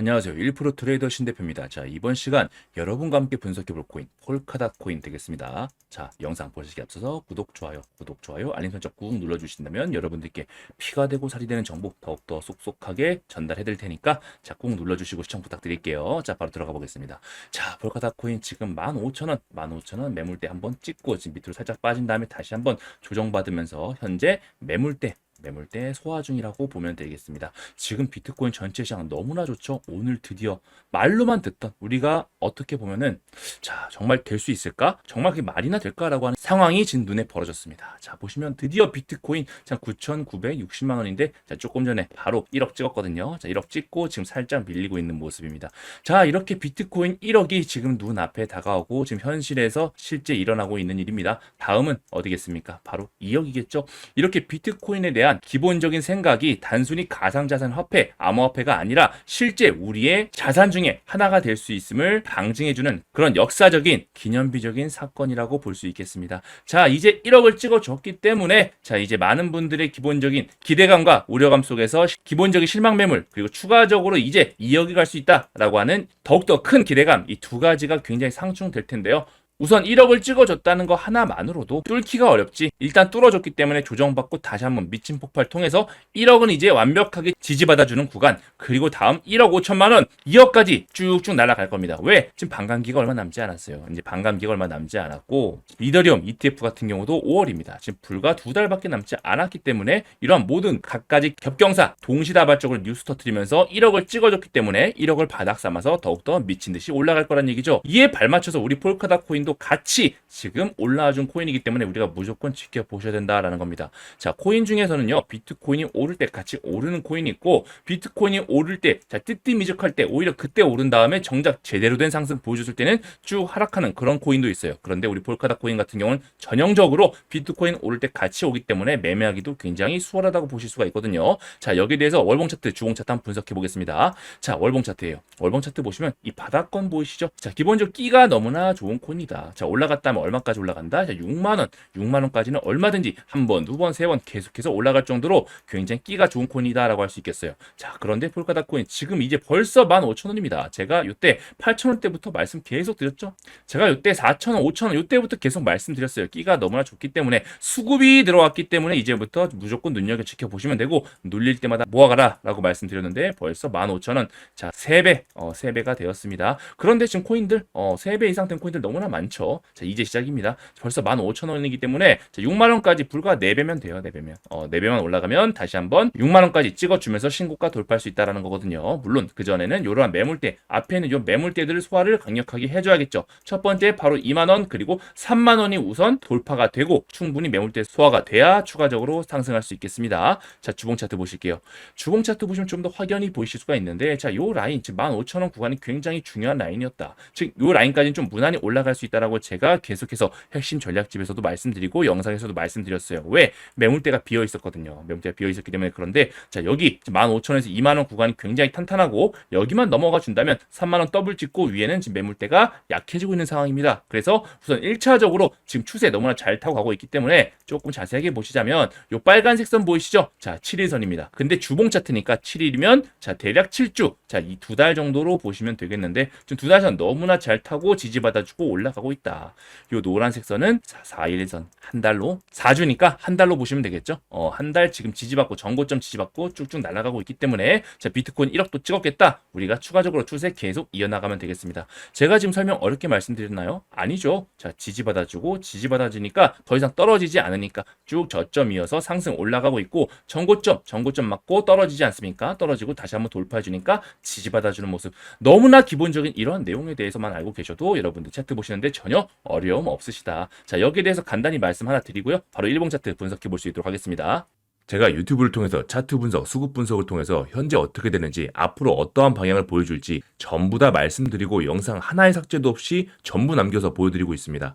안녕하세요. 1% 트레이더 신 대표입니다. 자, 이번 시간 여러분과 함께 분석해 볼 코인, 폴카닷 코인 되겠습니다. 자, 영상 보시기 앞서서 구독, 좋아요, 구독, 좋아요, 알림 설정 꾹 눌러 주신다면 여러분들께 피가 되고 살이 되는 정보 더욱 더 쏙쏙하게 전달해 드릴 테니까 자, 꾹 눌러 주시고 시청 부탁드릴게요. 자, 바로 들어가 보겠습니다. 자, 폴카닷 코인 지금 15,000원, 15,000원 매물대 한번 찍고 지금 밑으로 살짝 빠진 다음에 다시 한번 조정받으면서 현재 매물대 매물 대 소화 중이라고 보면 되겠습니다. 지금 비트코인 전체 시장 너무나 좋죠. 오늘 드디어 말로만 듣던 우리가 어떻게 보면은 자 정말 될 수 있을까? 정말 그게 말이나 될까라고 하는 상황이 지금 눈에 벌어졌습니다. 자 보시면 드디어 비트코인 자 9,960만 원인데 자 조금 전에 바로 1억 찍었거든요. 자 1억 찍고 지금 살짝 밀리고 있는 모습입니다. 자 이렇게 비트코인 1억이 지금 눈 앞에 다가오고 지금 현실에서 실제 일어나고 있는 일입니다. 다음은 어디겠습니까? 바로 2억이겠죠. 이렇게 비트코인에 대한 기본적인 생각이 단순히 가상자산 화폐, 암호화폐가 아니라 실제 우리의 자산 중에 하나가 될 수 있음을 방증해주는 그런 역사적인 기념비적인 사건이라고 볼 수 있겠습니다. 자, 이제 1억을 찍어줬기 때문에 자, 이제 많은 분들의 기본적인 기대감과 우려감 속에서 시- 기본적인 실망 매물 그리고 추가적으로 이제 2억이 갈 수 있다라고 하는 더욱더 큰 기대감 이 두 가지가 굉장히 상충될 텐데요. 우선 1억을 찍어줬다는 거 하나만으로도 뚫기가 어렵지. 일단 뚫어줬기 때문에 조정받고 다시 한번 미친 폭발 통해서 1억은 이제 완벽하게 지지받아주는 구간. 그리고 다음 1억 5천만 원, 2억까지 쭉쭉 날아갈 겁니다. 왜? 지금 반감기가 얼마 남지 않았어요. 이제 반감기가 얼마 남지 않았고 이더리움 ETF 같은 경우도 5월입니다. 지금 불과 두 달밖에 남지 않았기 때문에 이러한 모든 각가지 겹경사 동시다발적으로 뉴스 터트리면서 1억을 찍어줬기 때문에 1억을 바닥 삼아서 더욱더 미친 듯이 올라갈 거란 얘기죠. 이에 발맞춰서 우리 폴카다 코인도 같이 지금 올라와준 코인이기 때문에 우리가 무조건 지켜보셔야 된다라는 겁니다. 자, 코인 중에서는요, 비트코인이 오를 때 같이 오르는 코인이 있고, 비트코인이 오를 때, 자, 뜨띠미적할 때, 오히려 그때 오른 다음에 정작 제대로 된 상승 보여줬을 때는 쭉 하락하는 그런 코인도 있어요. 그런데 우리 폴카다 코인 같은 경우는 전형적으로 비트코인 오를 때 같이 오기 때문에 매매하기도 굉장히 수월하다고 보실 수가 있거든요. 자, 여기에 대해서 월봉 차트, 주봉 차트 한번 분석해 보겠습니다. 자, 월봉 차트예요. 월봉 차트 보시면 이 바닥권 보이시죠? 자, 기본적으로 끼가 너무나 좋은 코인이다. 자, 올라갔다면 얼마까지 올라간다? 자, 6만 원, 6만 원까지는 얼마든지 한 번, 두 번, 세 번 계속해서 올라갈 정도로 굉장히 끼가 좋은 코인이다라고 할 수 있겠어요. 자, 그런데 폴카다 코인 지금 이제 벌써 15,000원입니다. 제가 이때 8,000원대부터 말씀 계속 드렸죠. 제가 이때 4,000원, 5,000원 이때부터 계속 말씀드렸어요. 끼가 너무나 좋기 때문에 수급이 들어왔기 때문에 이제부터 무조건 눈여겨 지켜보시면 되고 눌릴 때마다 모아가라 라고 말씀드렸는데 벌써 15,000원. 자, 3배, 어, 3배가 되었습니다. 그런데 지금 코인들 어, 3배 이상 된 코인들 너무나 많죠. 자, 이제 시작입니다. 벌써 15,000원이기 때문에 자, 6만 원까지 불과 4배면 돼요. 4배면. 어, 4배만 올라가면 다시 한번 6만 원까지 찍어 주면서 신고가 돌파할 수 있다라는 거거든요. 물론 그 전에는 이러한 매물대 앞에 있는 요 매물대들을 소화를 강력하게 해 줘야겠죠. 첫 번째 바로 2만 원 그리고 3만 원이 우선 돌파가 되고 충분히 매물대 소화가 돼야 추가적으로 상승할 수 있겠습니다. 자, 주봉 차트 보실게요. 주봉 차트 보시면 좀 더 확연히 보이실 수가 있는데 자, 요 라인 지금 15,000원 구간이 굉장히 중요한 라인이었다. 즉, 요 라인까지는 좀 무난히 올라갈 수 있다 라고 제가 계속해서 핵심 전략집에서도 말씀드리고 영상에서도 말씀드렸어요. 왜? 매물대가 비어 있었거든요. 매물대가 비어 있었기 때문에 그런데 자, 여기 15,000원에서 2만 원 구간이 굉장히 탄탄하고 여기만 넘어가 준다면 3만 원 더블 찍고 위에는 지금 매물대가 약해지고 있는 상황입니다. 그래서 우선 1차적으로 지금 추세 너무나 잘 타고 가고 있기 때문에 조금 자세하게 보시자면 요 빨간색 선 보이시죠? 자, 7일선입니다. 근데 주봉 차트니까 7일이면 자, 대략 7주. 자, 이 두 달 정도로 보시면 되겠는데 지금 두달선 너무나 잘 타고 지지받아주고 올라가고 있다. 요 노란색 선은 4, 4일선 한 달로 4주니까 한 달로 보시면 되겠죠? 어, 한 달 지금 지지받고 전고점 지지받고 쭉쭉 날아가고 있기 때문에 자, 비트코인 1억도 찍었겠다. 우리가 추가적으로 추세 계속 이어나가면 되겠습니다. 제가 지금 설명 어렵게 말씀드렸나요? 아니죠. 자, 지지받아주고 지지받아주니까 더 이상 떨어지지 않으니까 쭉 저점 이어서 상승 올라가고 있고 전고점, 전고점 맞고 떨어지지 않습니까? 떨어지고 다시 한번 돌파해 주니까 지지받아주는 모습. 너무나 기본적인 이런 내용에 대해서만 알고 계셔도 여러분들 차트 보시는데 전혀 어려움 없으시다. 자, 여기에 대해서 간단히 말씀 하나 드리고요. 바로 일봉 차트 분석해 볼 수 있도록 하겠습니다. 제가 유튜브를 통해서 차트 분석, 수급 분석을 통해서 현재 어떻게 되는지, 앞으로 어떠한 방향을 보여줄지 전부 다 말씀드리고 영상 하나의 삭제도 없이 전부 남겨서 보여드리고 있습니다.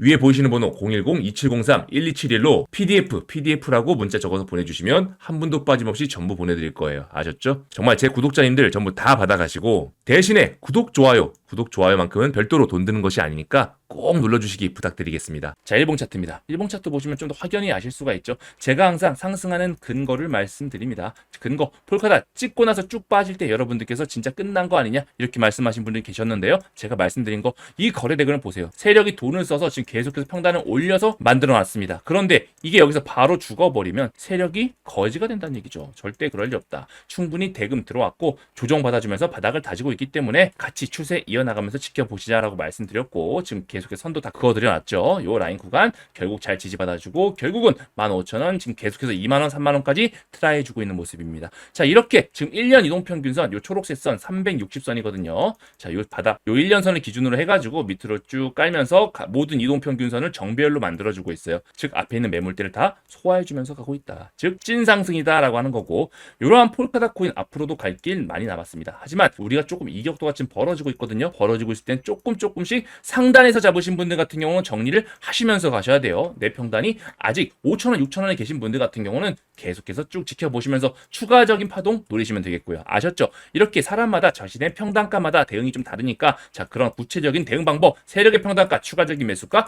위에 보이시는 번호 010-2703-1271로 PDF, PDF라고 문자 적어서 보내주시면 한 분도 빠짐없이 전부 보내드릴 거예요. 아셨죠? 정말 제 구독자님들 전부 다 받아가시고 대신에 구독, 좋아요, 구독, 좋아요만큼은 별도로 돈 드는 것이 아니니까 꼭 눌러주시기 부탁드리겠습니다. 자, 일봉 차트입니다. 일봉 차트 보시면 좀 더 확연히 아실 수가 있죠. 제가 항상 상승하는 근거를 말씀드립니다. 근거, 폴카다 찍고 나서 쭉 빠질 때 여러분들께서 진짜 끝난 거 아니냐 이렇게 말씀하신 분들이 계셨는데요. 제가 말씀드린 거 이 거래대금을 보세요. 세력이 돈을 써서 지금 계속해서 평단을 올려서 만들어 놨습니다. 그런데 이게 여기서 바로 죽어버리면 세력이 거지가 된다는 얘기죠. 절대 그럴 리 없다. 충분히 대금 들어왔고 조정받아주면서 바닥을 다지고 있기 때문에 같이 추세 이어나가면서 지켜보시자라고 말씀드렸고 지금 계속해서 선도 다 그어 드려놨죠. 요 라인 구간 결국 잘 지지받아주고 결국은 15,000원 지금 계속해서 2만원, 3만원까지 트라이 해주고 있는 모습입니다. 자 이렇게 지금 1년 이동평균선 요 초록색 선 360선이거든요. 자요 바닥 요 1년선을 기준으로 해가지고 밑으로 쭉 깔면서 가- 모든 이 동평균선을 정배열로 만들어주고 있어요. 즉 앞에 있는 매물대를 다 소화해주면서 가고 있다. 즉 찐상승이다라고 하는 거고 이러한 폴카다 코인 앞으로도 갈 길 많이 남았습니다. 하지만 우리가 조금 이격도가 지금 벌어지고 있거든요. 벌어지고 있을 땐 조금 조금씩 상단에서 잡으신 분들 같은 경우는 정리를 하시면서 가셔야 돼요. 내 평단이 아직 5천원, 6천원에 계신 분들 같은 경우는 계속해서 쭉 지켜보시면서 추가적인 파동 노리시면 되겠고요. 아셨죠? 이렇게 사람마다 자신의 평단가마다 대응이 좀 다르니까 자 그런 구체적인 대응 방법, 세력의 평단가, 추가적인 매수가,